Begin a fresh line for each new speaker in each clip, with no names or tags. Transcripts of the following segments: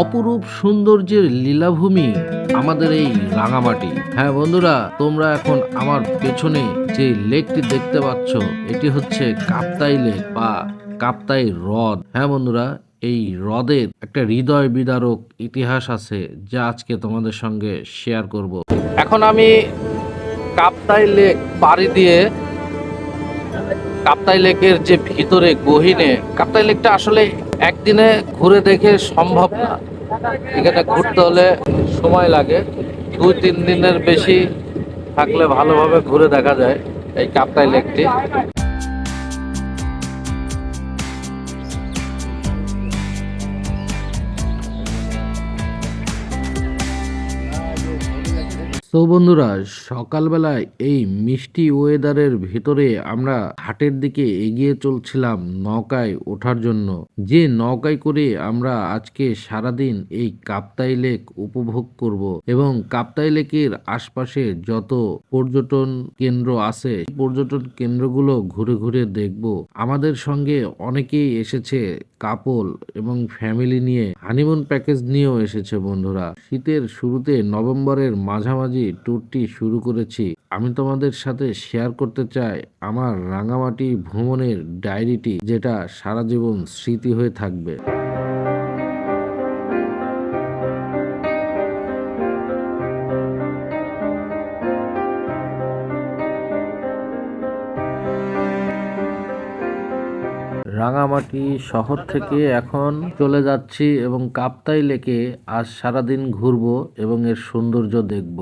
অপরূপ সৌন্দর্যের লীলাভূমি আমাদের এই রাঙামাটি হ্যাঁ বন্ধুরা তোমরা এখন আমার পেছনে যে লেকটি দেখতে পাচ্ছ এটি হচ্ছে কাপ্তাই লেক বা কাপ্তাই হ্রদ হ্যাঁ বন্ধুরা এই হ্রদের একটা হৃদয় বিদারক ইতিহাস আছে যা আজকে তোমাদের সঙ্গে শেয়ার করব এখন আমি কাপ্তাই লেক পাড়ি দিয়ে কাপ্তাই লেকের যে ভিতরে গহিনে কাপ্তাই লেকটা আসলে একদিনে ঘুরে দেখে সম্ভব না এখানে ঘুরতে হলে সময় লাগে দুই তিন দিনের বেশি থাকলে ভালোভাবে ঘুরে দেখা যায় এই কাপ্তাই লেকটি সো বন্ধুরা সকালবেলায় এই মিষ্টি ওয়েদারের ভেতরে আমরা হাটের দিকে এগিয়ে চলছিলাম নৌকায় ওঠার জন্য যে নৌকায় করে আমরা আজকে সারাদিন এই কাপ্তাই লেক উপভোগ করব এবং কাপ্তাই লেকের আশপাশে যত পর্যটন কেন্দ্র আছে পর্যটন কেন্দ্রগুলো ঘুরে ঘুরে দেখব আমাদের সঙ্গে অনেকেই এসেছে কাপল এবং ফ্যামিলি নিয়ে হানিমুন প্যাকেজ নিয়েও এসেছে বন্ধুরা শীতের শুরুতে নভেম্বরের মাঝামাঝি ট্যুরটি শুরু করেছি আমি তোমাদের সাথে শেয়ার করতে চাই আমার রাঙামাটি ভ্রমণের ডায়েরিটি যেটা সারা জীবন স্মৃতি হয়ে থাকবে রাঙামাটি শহর থেকে এখন চলে যাচ্ছি এবং কাপ্তাই লেকে আজ সারাদিন ঘুরব এবং এর সৌন্দর্য দেখব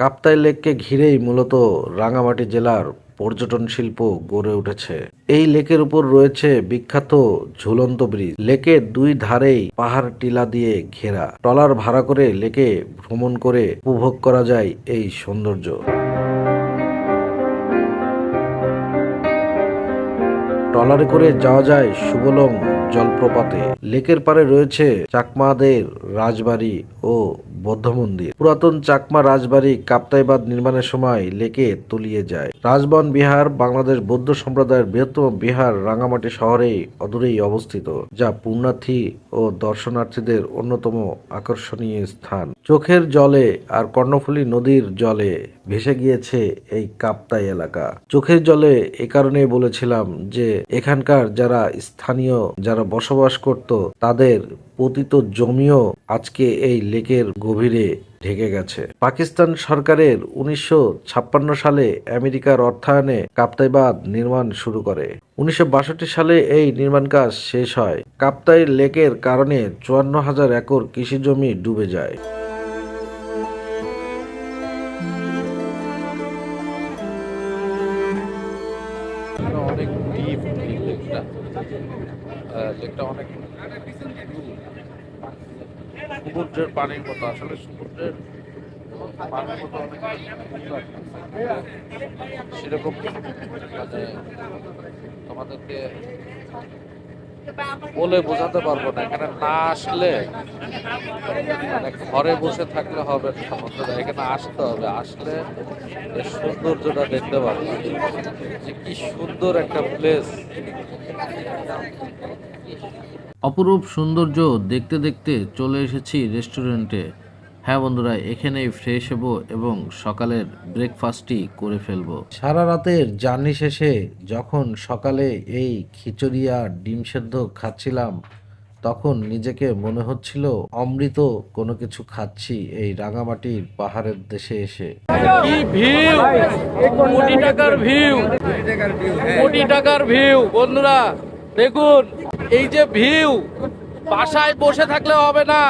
কাপ্তাই লেককে ঘিরেই মূলত রাঙামাটি জেলার পর্যটন শিল্প গড়ে উঠেছে এই লেকের উপর রয়েছে বিখ্যাত ঝুলন্ত ব্রিজ লেকের দুই ধারেই পাহাড় টিলা দিয়ে ঘেরা টলার ভাড়া করে লেকে ভ্রমণ করে উপভোগ করা যায় এই সৌন্দর্য ট্রলারে করে যাওয়া যায় সুবলং জলপ্রপাতে লেকের পারে রয়েছে চাকমাদের রাজবাড়ি ও বৌদ্ধ মন্দির পুরাতন চাকমা রাজবাড়ি কাপ্তাইবাদ নির্মাণের সময় লেকে তলিয়ে যায় রাজবন বিহার বাংলাদেশ বৌদ্ধ সম্প্রদায়ের বৃহত্তম বিহার রাঙামাটি শহরে অদূরেই অবস্থিত যা পূর্ণার্থী ও দর্শনার্থীদের অন্যতম আকর্ষণীয় স্থান চোখের জলে আর কর্ণফুলী নদীর জলে ভেসে গিয়েছে এই কাপ্তাই এলাকা চোখের জলে এ কারণে বলেছিলাম যে এখানকার যারা স্থানীয় যারা বসবাস করত তাদের পতিত জমিও আজকে এই লেকের গভীরে ঢেকে গেছে পাকিস্তান সরকারের উনিশশো সালে আমেরিকার অর্থায়নে কাপ্তাইবাদ নির্মাণ শুরু করে উনিশশো সালে এই নির্মাণ কাজ শেষ হয় কাপ্তাই লেকের কারণে চুয়ান্ন হাজার একর কৃষি জমি ডুবে যায় অনেক ডিপ লেকটা লেকটা অনেক সমুদ্রের পানির মতো আসলে সমুদ্রের সেরকম মানে তোমাদেরকে বলে বোঝাতে পারবো না এখানে না আসলে মানে ঘরে বসে থাকলে হবে সমুদ্রটা এখানে আসতে হবে আসলে সৌন্দর্যটা দেখতে পারবো যে কি সুন্দর একটা প্লেস অপরূপ সৌন্দর্য দেখতে দেখতে চলে এসেছি রেস্টুরেন্টে হ্যাঁ বন্ধুরা এখানেই ফ্রেশ হব এবং সকালের ব্রেকফাস্টটি করে ফেলবো সারা রাতের জার্নি শেষে যখন সকালে এই খিচুড়িয়া ডিম সেদ্ধ খাচ্ছিলাম তখন নিজেকে মনে হচ্ছিল অমৃত কোনো কিছু খাচ্ছি এই রাঙামাটির পাহাড়ের দেশে এসে টাকার ভিউ বন্ধুরা দেখুন এই যে ভিউ বাসায় বসে থাকলে হবে না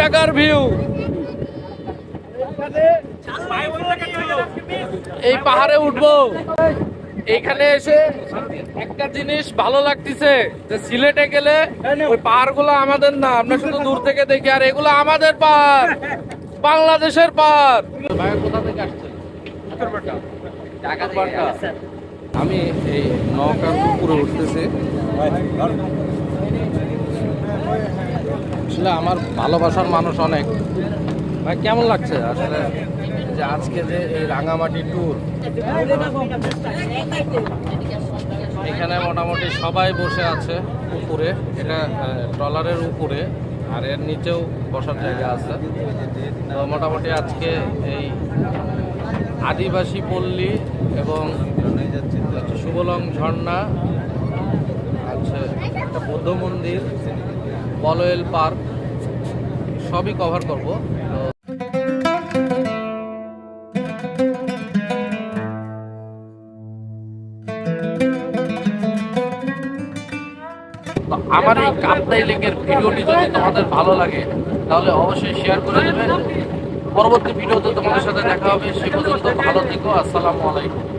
টাকার ভিউ এই পাহাড়ে উঠবো এইখানে এসে একটা জিনিস ভালো লাগতেছে যে সিলেটে গেলে ওই পাহাড়গুলো আমাদের না আমরা শুধু দূর থেকে দেখি আর এগুলো আমাদের পাহাড় বাংলাদেশের পাহাড় কোথা থেকে আসছে আমি এই নৌকা পুকুরে উঠতেছি আসলে আমার ভালোবাসার মানুষ অনেক ভাই কেমন লাগছে আসলে যে আজকে যে এই রাঙামাটি ট্যুর এখানে মোটামুটি সবাই বসে আছে উপরে এটা ট্রলারের উপরে আর এর নিচেও বসার জায়গা আছে তো মোটামুটি আজকে এই আদিবাসী পল্লী এবং সুবলং ঝর্ণা বৌদ্ধ মন্দির বলয়েল পার্ক সবই কভার করব আমার এই কাপ্তাই লেকের ভিডিওটি যদি তোমাদের ভালো লাগে তাহলে অবশ্যই শেয়ার করে দেবে পরবর্তী ভিডিওতে তোমাদের সাথে দেখা হবে সে পর্যন্ত ভালো থেকো আসসালামু আলাইকুম